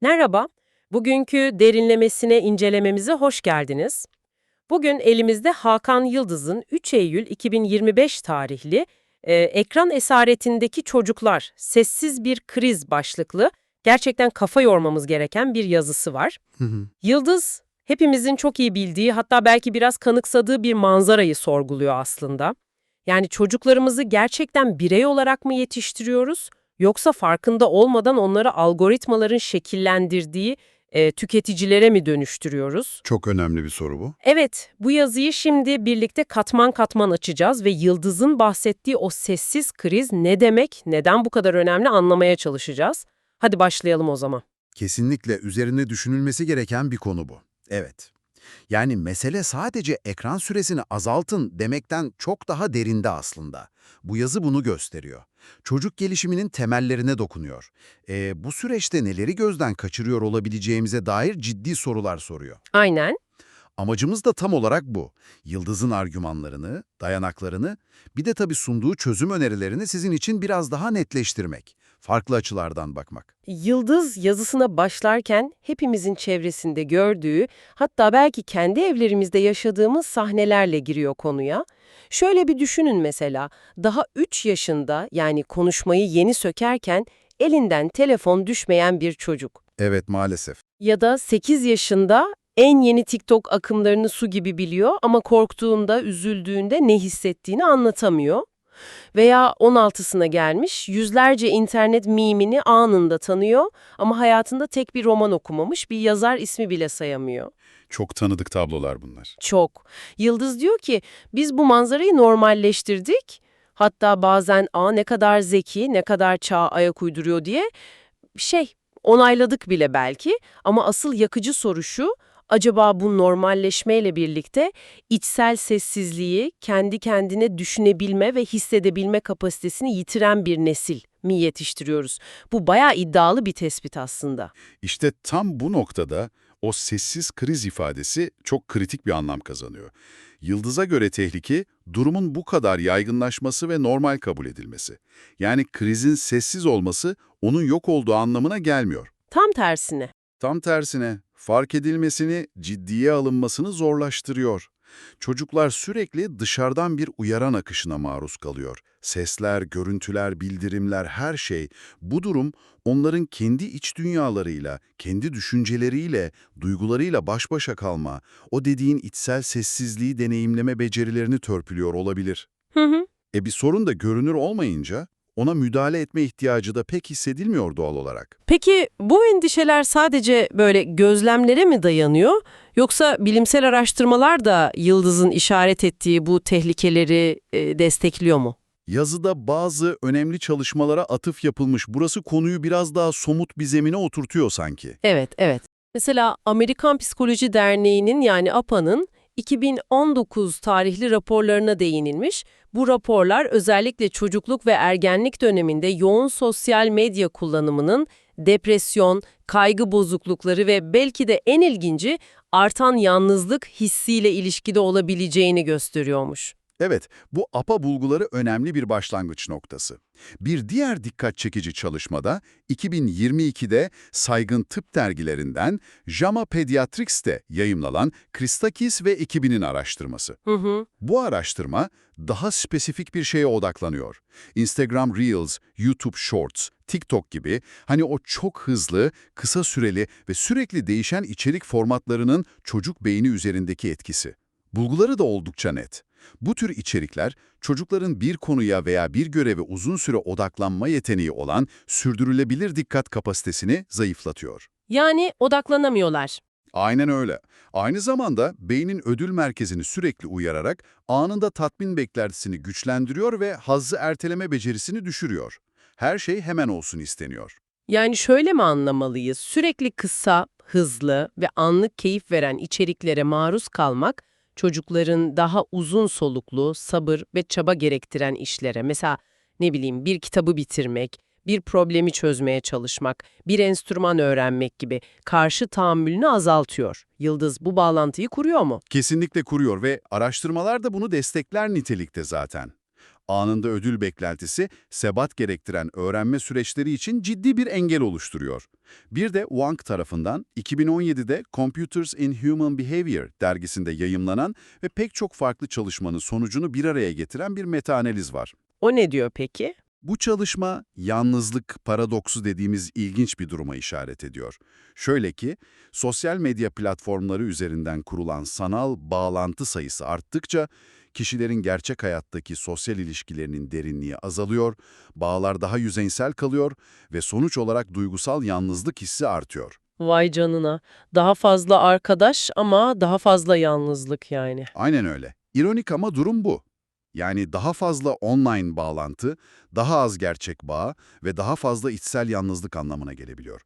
Merhaba, bugünkü derinlemesine incelememize hoş geldiniz. Bugün elimizde Hakan Yıldız'ın 3 Eylül 2025 tarihli e, Ekran Esaretindeki Çocuklar, Sessiz Bir Kriz başlıklı gerçekten kafa yormamız gereken bir yazısı var. Hı hı. Yıldız, hepimizin çok iyi bildiği hatta belki biraz kanıksadığı bir manzarayı sorguluyor aslında. Yani çocuklarımızı gerçekten birey olarak mı yetiştiriyoruz yoksa farkında olmadan onları algoritmaların şekillendirdiği e, tüketicilere mi dönüştürüyoruz? Çok önemli bir soru bu. Evet, bu yazıyı şimdi birlikte katman katman açacağız ve Yıldız'ın bahsettiği o sessiz kriz ne demek, neden bu kadar önemli anlamaya çalışacağız. Hadi başlayalım o zaman. Kesinlikle üzerine düşünülmesi gereken bir konu bu. Evet. Yani mesele sadece ekran süresini azaltın demekten çok daha derinde aslında. Bu yazı bunu gösteriyor. Çocuk gelişiminin temellerine dokunuyor. E, bu süreçte neleri gözden kaçırıyor olabileceğimize dair ciddi sorular soruyor. Aynen. Amacımız da tam olarak bu. Yıldız'ın argümanlarını, dayanaklarını, bir de tabii sunduğu çözüm önerilerini sizin için biraz daha netleştirmek. Farklı açılardan bakmak. Yıldız yazısına başlarken hepimizin çevresinde gördüğü, hatta belki kendi evlerimizde yaşadığımız sahnelerle giriyor konuya. Şöyle bir düşünün mesela, daha 3 yaşında yani konuşmayı yeni sökerken elinden telefon düşmeyen bir çocuk. Evet maalesef. Ya da 8 yaşında en yeni TikTok akımlarını su gibi biliyor ama korktuğunda, üzüldüğünde ne hissettiğini anlatamıyor. Veya 16'sına gelmiş, yüzlerce internet mimini anında tanıyor ama hayatında tek bir roman okumamış, bir yazar ismi bile sayamıyor. Çok tanıdık tablolar bunlar. Çok. Yıldız diyor ki, biz bu manzarayı normalleştirdik. Hatta bazen aa ne kadar zeki, ne kadar çağa ayak uyduruyor diye şey onayladık bile belki. Ama asıl yakıcı soru şu, acaba bu normalleşmeyle birlikte içsel sessizliği, kendi kendine düşünebilme ve hissedebilme kapasitesini yitiren bir nesil mi yetiştiriyoruz? Bu bayağı iddialı bir tespit aslında. İşte tam bu noktada o sessiz kriz ifadesi çok kritik bir anlam kazanıyor. Yıldız'a göre tehlike, durumun bu kadar yaygınlaşması ve normal kabul edilmesi. Yani krizin sessiz olması onun yok olduğu anlamına gelmiyor. Tam tersine. Tam tersine, fark edilmesini, ciddiye alınmasını zorlaştırıyor. Çocuklar sürekli dışarıdan bir uyaran akışına maruz kalıyor. Sesler, görüntüler, bildirimler, her şey. Bu durum onların kendi iç dünyalarıyla, kendi düşünceleriyle, duygularıyla baş başa kalma, o dediğin içsel sessizliği deneyimleme becerilerini törpülüyor olabilir. Hı hı. E bir sorun da görünür olmayınca ona müdahale etme ihtiyacı da pek hissedilmiyor doğal olarak. Peki bu endişeler sadece böyle gözlemlere mi dayanıyor? Yoksa bilimsel araştırmalar da Yıldız'ın işaret ettiği bu tehlikeleri e, destekliyor mu? Yazıda bazı önemli çalışmalara atıf yapılmış. Burası konuyu biraz daha somut bir zemine oturtuyor sanki. Evet, evet. Mesela Amerikan Psikoloji Derneği'nin yani APA'nın 2019 tarihli raporlarına değinilmiş. Bu raporlar özellikle çocukluk ve ergenlik döneminde yoğun sosyal medya kullanımının depresyon, kaygı bozuklukları ve belki de en ilginci artan yalnızlık hissiyle ilişkide olabileceğini gösteriyormuş. Evet, bu APA bulguları önemli bir başlangıç noktası. Bir diğer dikkat çekici çalışmada 2022'de saygın tıp dergilerinden JAMA Pediatrics'te yayımlanan Christakis ve ekibinin araştırması. Hı hı. Bu araştırma daha spesifik bir şeye odaklanıyor. Instagram Reels, YouTube Shorts, TikTok gibi hani o çok hızlı, kısa süreli ve sürekli değişen içerik formatlarının çocuk beyni üzerindeki etkisi. Bulguları da oldukça net. Bu tür içerikler, çocukların bir konuya veya bir göreve uzun süre odaklanma yeteneği olan sürdürülebilir dikkat kapasitesini zayıflatıyor. Yani odaklanamıyorlar. Aynen öyle. Aynı zamanda beynin ödül merkezini sürekli uyararak anında tatmin beklentisini güçlendiriyor ve hazzı erteleme becerisini düşürüyor. Her şey hemen olsun isteniyor. Yani şöyle mi anlamalıyız? Sürekli kısa, hızlı ve anlık keyif veren içeriklere maruz kalmak, çocukların daha uzun soluklu, sabır ve çaba gerektiren işlere, mesela ne bileyim bir kitabı bitirmek, bir problemi çözmeye çalışmak, bir enstrüman öğrenmek gibi karşı tahammülünü azaltıyor. Yıldız bu bağlantıyı kuruyor mu? Kesinlikle kuruyor ve araştırmalar da bunu destekler nitelikte zaten. Anında ödül beklentisi, sebat gerektiren öğrenme süreçleri için ciddi bir engel oluşturuyor. Bir de Wang tarafından 2017'de Computers in Human Behavior dergisinde yayımlanan ve pek çok farklı çalışmanın sonucunu bir araya getiren bir metaanaliz var. O ne diyor peki? Bu çalışma yalnızlık paradoksu dediğimiz ilginç bir duruma işaret ediyor. Şöyle ki, sosyal medya platformları üzerinden kurulan sanal bağlantı sayısı arttıkça kişilerin gerçek hayattaki sosyal ilişkilerinin derinliği azalıyor, bağlar daha yüzeysel kalıyor ve sonuç olarak duygusal yalnızlık hissi artıyor. Vay canına. Daha fazla arkadaş ama daha fazla yalnızlık yani. Aynen öyle. İronik ama durum bu. Yani daha fazla online bağlantı, daha az gerçek bağ ve daha fazla içsel yalnızlık anlamına gelebiliyor.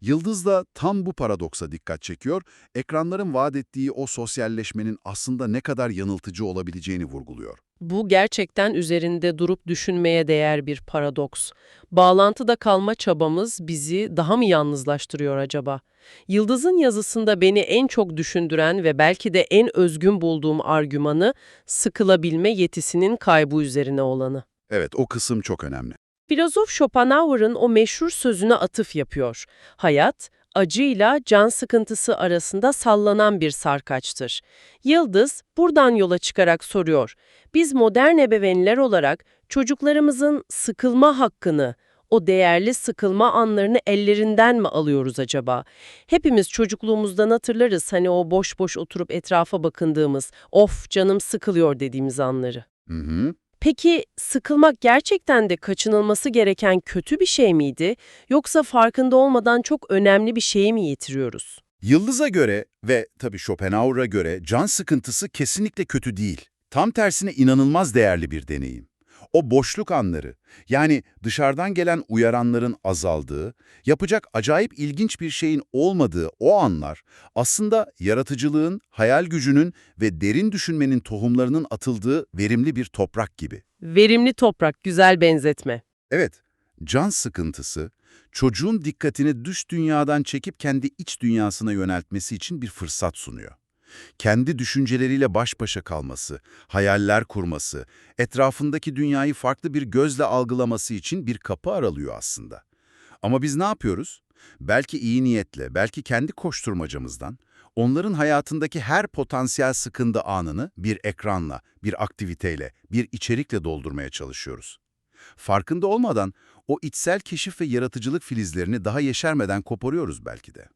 Yıldız da tam bu paradoksa dikkat çekiyor, ekranların vaat ettiği o sosyalleşmenin aslında ne kadar yanıltıcı olabileceğini vurguluyor. Bu gerçekten üzerinde durup düşünmeye değer bir paradoks. Bağlantıda kalma çabamız bizi daha mı yalnızlaştırıyor acaba? Yıldız'ın yazısında beni en çok düşündüren ve belki de en özgün bulduğum argümanı sıkılabilme yetisinin kaybı üzerine olanı. Evet, o kısım çok önemli. Filozof Schopenhauer'ın o meşhur sözüne atıf yapıyor. Hayat, acıyla can sıkıntısı arasında sallanan bir sarkaçtır. Yıldız, buradan yola çıkarak soruyor. Biz modern ebeveynler olarak çocuklarımızın sıkılma hakkını, o değerli sıkılma anlarını ellerinden mi alıyoruz acaba? Hepimiz çocukluğumuzdan hatırlarız hani o boş boş oturup etrafa bakındığımız, of canım sıkılıyor dediğimiz anları. Hı hı. Peki sıkılmak gerçekten de kaçınılması gereken kötü bir şey miydi yoksa farkında olmadan çok önemli bir şeyi mi yitiriyoruz? Yıldız'a göre ve tabii Schopenhauer'a göre can sıkıntısı kesinlikle kötü değil. Tam tersine inanılmaz değerli bir deneyim. O boşluk anları, yani dışarıdan gelen uyaranların azaldığı, yapacak acayip ilginç bir şeyin olmadığı o anlar, aslında yaratıcılığın, hayal gücünün ve derin düşünmenin tohumlarının atıldığı verimli bir toprak gibi. Verimli toprak, güzel benzetme. Evet, can sıkıntısı, çocuğun dikkatini dış dünyadan çekip kendi iç dünyasına yöneltmesi için bir fırsat sunuyor. Kendi düşünceleriyle baş başa kalması, hayaller kurması, etrafındaki dünyayı farklı bir gözle algılaması için bir kapı aralıyor aslında. Ama biz ne yapıyoruz? Belki iyi niyetle, belki kendi koşturmacamızdan, onların hayatındaki her potansiyel sıkıntı anını bir ekranla, bir aktiviteyle, bir içerikle doldurmaya çalışıyoruz. Farkında olmadan o içsel keşif ve yaratıcılık filizlerini daha yeşermeden koparıyoruz belki de.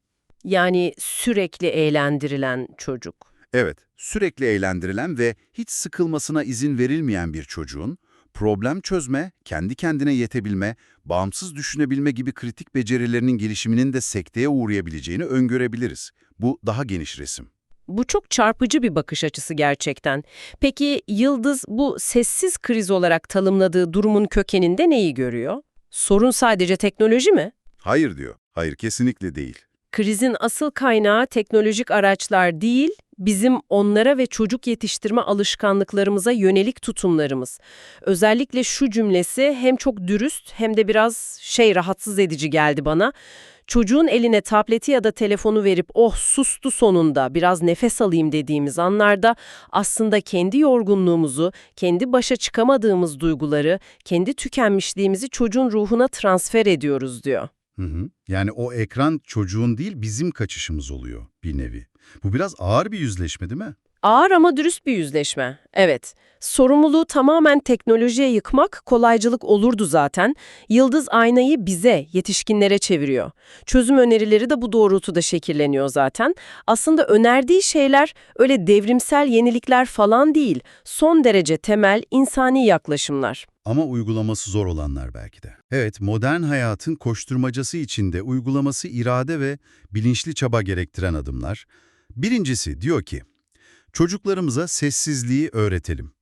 Yani sürekli eğlendirilen çocuk. Evet, sürekli eğlendirilen ve hiç sıkılmasına izin verilmeyen bir çocuğun, problem çözme, kendi kendine yetebilme, bağımsız düşünebilme gibi kritik becerilerinin gelişiminin de sekteye uğrayabileceğini öngörebiliriz. Bu daha geniş resim. Bu çok çarpıcı bir bakış açısı gerçekten. Peki Yıldız bu sessiz kriz olarak tanımladığı durumun kökeninde neyi görüyor? Sorun sadece teknoloji mi? Hayır diyor. Hayır, kesinlikle değil. Krizin asıl kaynağı teknolojik araçlar değil, bizim onlara ve çocuk yetiştirme alışkanlıklarımıza yönelik tutumlarımız. Özellikle şu cümlesi hem çok dürüst hem de biraz şey rahatsız edici geldi bana. Çocuğun eline tableti ya da telefonu verip oh sustu sonunda biraz nefes alayım dediğimiz anlarda aslında kendi yorgunluğumuzu, kendi başa çıkamadığımız duyguları, kendi tükenmişliğimizi çocuğun ruhuna transfer ediyoruz diyor. Hı hı. Yani o ekran çocuğun değil bizim kaçışımız oluyor bir nevi. Bu biraz ağır bir yüzleşme değil mi? Ağır ama dürüst bir yüzleşme. Evet. Sorumluluğu tamamen teknolojiye yıkmak kolaycılık olurdu zaten. Yıldız aynayı bize, yetişkinlere çeviriyor. Çözüm önerileri de bu doğrultuda şekilleniyor zaten. Aslında önerdiği şeyler öyle devrimsel yenilikler falan değil. Son derece temel insani yaklaşımlar. Ama uygulaması zor olanlar belki de. Evet, modern hayatın koşturmacası içinde uygulaması irade ve bilinçli çaba gerektiren adımlar. Birincisi diyor ki, çocuklarımıza sessizliği öğretelim.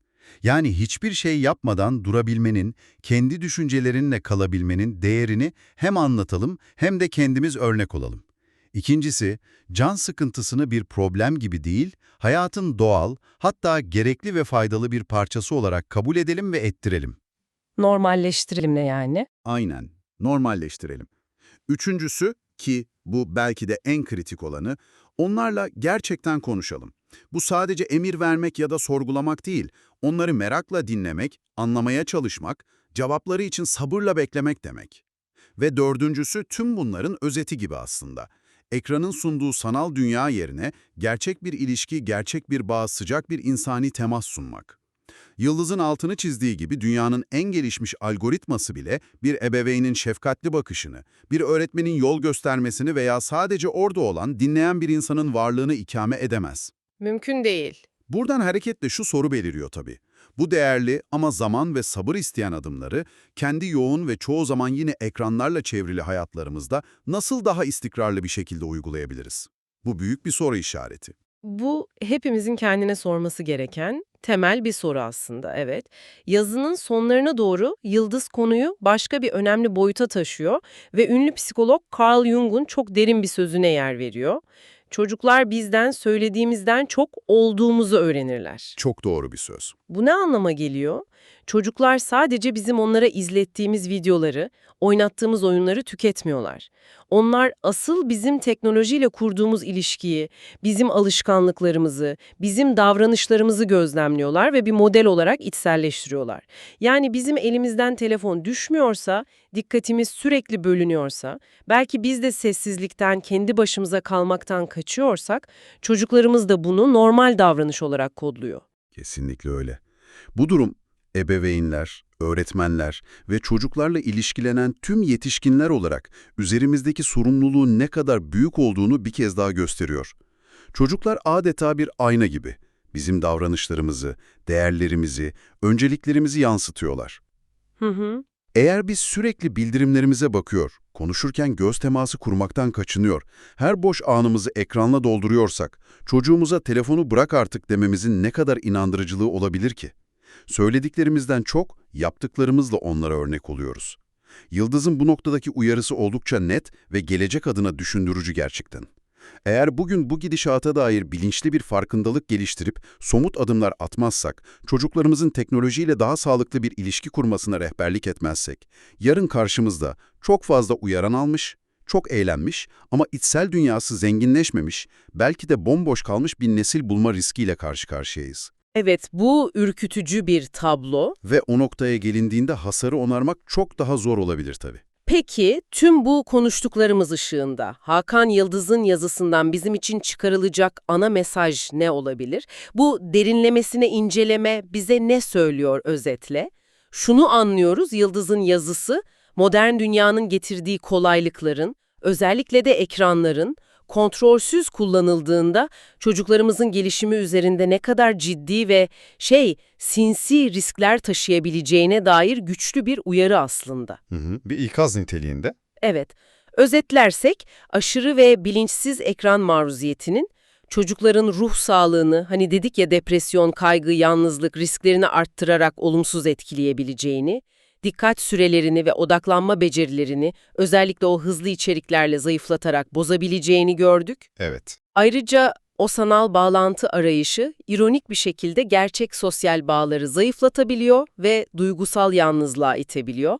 Yani hiçbir şey yapmadan durabilmenin, kendi düşüncelerinle kalabilmenin değerini hem anlatalım hem de kendimiz örnek olalım. İkincisi, can sıkıntısını bir problem gibi değil, hayatın doğal, hatta gerekli ve faydalı bir parçası olarak kabul edelim ve ettirelim. Normalleştirelim ne yani? Aynen, normalleştirelim. Üçüncüsü ki bu belki de en kritik olanı, onlarla gerçekten konuşalım. Bu sadece emir vermek ya da sorgulamak değil, onları merakla dinlemek, anlamaya çalışmak, cevapları için sabırla beklemek demek. Ve dördüncüsü tüm bunların özeti gibi aslında. Ekranın sunduğu sanal dünya yerine gerçek bir ilişki, gerçek bir bağ, sıcak bir insani temas sunmak. Yıldız'ın altını çizdiği gibi dünyanın en gelişmiş algoritması bile bir ebeveynin şefkatli bakışını, bir öğretmenin yol göstermesini veya sadece orada olan, dinleyen bir insanın varlığını ikame edemez. Mümkün değil. Buradan hareketle şu soru beliriyor tabii. Bu değerli ama zaman ve sabır isteyen adımları kendi yoğun ve çoğu zaman yine ekranlarla çevrili hayatlarımızda nasıl daha istikrarlı bir şekilde uygulayabiliriz? Bu büyük bir soru işareti. Bu hepimizin kendine sorması gereken temel bir soru aslında, evet. Yazının sonlarına doğru Yıldız konuyu başka bir önemli boyuta taşıyor ve ünlü psikolog Carl Jung'un çok derin bir sözüne yer veriyor. Çocuklar bizden söylediğimizden çok olduğumuzu öğrenirler. Çok doğru bir söz. Bu ne anlama geliyor? Çocuklar sadece bizim onlara izlettiğimiz videoları, oynattığımız oyunları tüketmiyorlar. Onlar asıl bizim teknolojiyle kurduğumuz ilişkiyi, bizim alışkanlıklarımızı, bizim davranışlarımızı gözlemliyorlar ve bir model olarak içselleştiriyorlar. Yani bizim elimizden telefon düşmüyorsa, dikkatimiz sürekli bölünüyorsa, belki biz de sessizlikten, kendi başımıza kalmaktan kaçıyorsak, çocuklarımız da bunu normal davranış olarak kodluyor. Kesinlikle öyle. Bu durum ebeveynler, öğretmenler ve çocuklarla ilişkilenen tüm yetişkinler olarak üzerimizdeki sorumluluğun ne kadar büyük olduğunu bir kez daha gösteriyor. Çocuklar adeta bir ayna gibi bizim davranışlarımızı, değerlerimizi, önceliklerimizi yansıtıyorlar. Hı hı. Eğer biz sürekli bildirimlerimize bakıyor, konuşurken göz teması kurmaktan kaçınıyor, her boş anımızı ekranla dolduruyorsak, çocuğumuza telefonu bırak artık dememizin ne kadar inandırıcılığı olabilir ki? Söylediklerimizden çok, yaptıklarımızla onlara örnek oluyoruz. Yıldız'ın bu noktadaki uyarısı oldukça net ve gelecek adına düşündürücü gerçekten. Eğer bugün bu gidişata dair bilinçli bir farkındalık geliştirip somut adımlar atmazsak, çocuklarımızın teknolojiyle daha sağlıklı bir ilişki kurmasına rehberlik etmezsek, yarın karşımızda çok fazla uyaran almış, çok eğlenmiş ama içsel dünyası zenginleşmemiş, belki de bomboş kalmış bir nesil bulma riskiyle karşı karşıyayız. Evet, bu ürkütücü bir tablo. Ve o noktaya gelindiğinde hasarı onarmak çok daha zor olabilir tabii. Peki, tüm bu konuştuklarımız ışığında Hakan Yıldız'ın yazısından bizim için çıkarılacak ana mesaj ne olabilir? Bu derinlemesine inceleme bize ne söylüyor özetle? Şunu anlıyoruz, Yıldız'ın yazısı, modern dünyanın getirdiği kolaylıkların, özellikle de ekranların, kontrolsüz kullanıldığında çocuklarımızın gelişimi üzerinde ne kadar ciddi ve şey, sinsi riskler taşıyabileceğine dair güçlü bir uyarı aslında. Hı hı. Bir ikaz niteliğinde. Evet, özetlersek aşırı ve bilinçsiz ekran maruziyetinin çocukların ruh sağlığını, hani dedik ya depresyon, kaygı, yalnızlık risklerini arttırarak olumsuz etkileyebileceğini, dikkat sürelerini ve odaklanma becerilerini özellikle o hızlı içeriklerle zayıflatarak bozabileceğini gördük. Evet. Ayrıca o sanal bağlantı arayışı ironik bir şekilde gerçek sosyal bağları zayıflatabiliyor ve duygusal yalnızlığa itebiliyor.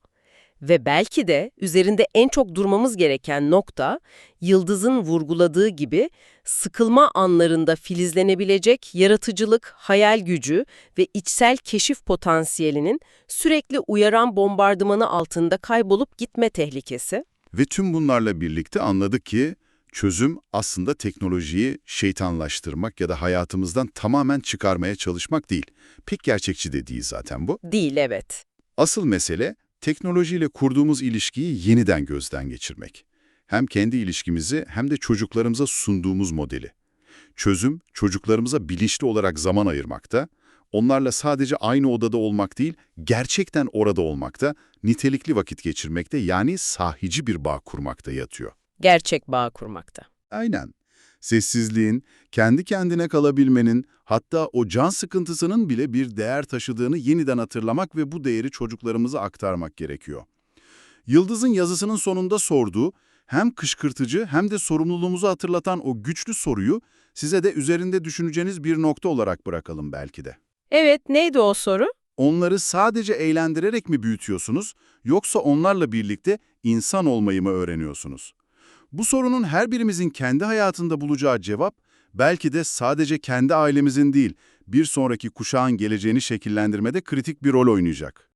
Ve belki de üzerinde en çok durmamız gereken nokta, Yıldız'ın vurguladığı gibi sıkılma anlarında filizlenebilecek yaratıcılık, hayal gücü ve içsel keşif potansiyelinin sürekli uyaran bombardımanı altında kaybolup gitme tehlikesi. Ve tüm bunlarla birlikte anladık ki çözüm aslında teknolojiyi şeytanlaştırmak ya da hayatımızdan tamamen çıkarmaya çalışmak değil. Pek gerçekçi de değil zaten bu. Değil evet. Asıl mesele teknolojiyle kurduğumuz ilişkiyi yeniden gözden geçirmek. Hem kendi ilişkimizi hem de çocuklarımıza sunduğumuz modeli. Çözüm, çocuklarımıza bilinçli olarak zaman ayırmakta, onlarla sadece aynı odada olmak değil, gerçekten orada olmakta, nitelikli vakit geçirmekte yani sahici bir bağ kurmakta yatıyor. Gerçek bağ kurmakta. Aynen. Sessizliğin, kendi kendine kalabilmenin, hatta o can sıkıntısının bile bir değer taşıdığını yeniden hatırlamak ve bu değeri çocuklarımıza aktarmak gerekiyor. Yıldız'ın yazısının sonunda sorduğu, hem kışkırtıcı hem de sorumluluğumuzu hatırlatan o güçlü soruyu size de üzerinde düşüneceğiniz bir nokta olarak bırakalım belki de. Evet, neydi o soru? Onları sadece eğlendirerek mi büyütüyorsunuz, yoksa onlarla birlikte insan olmayı mı öğreniyorsunuz? Bu sorunun her birimizin kendi hayatında bulacağı cevap, belki de sadece kendi ailemizin değil, bir sonraki kuşağın geleceğini şekillendirmede kritik bir rol oynayacak.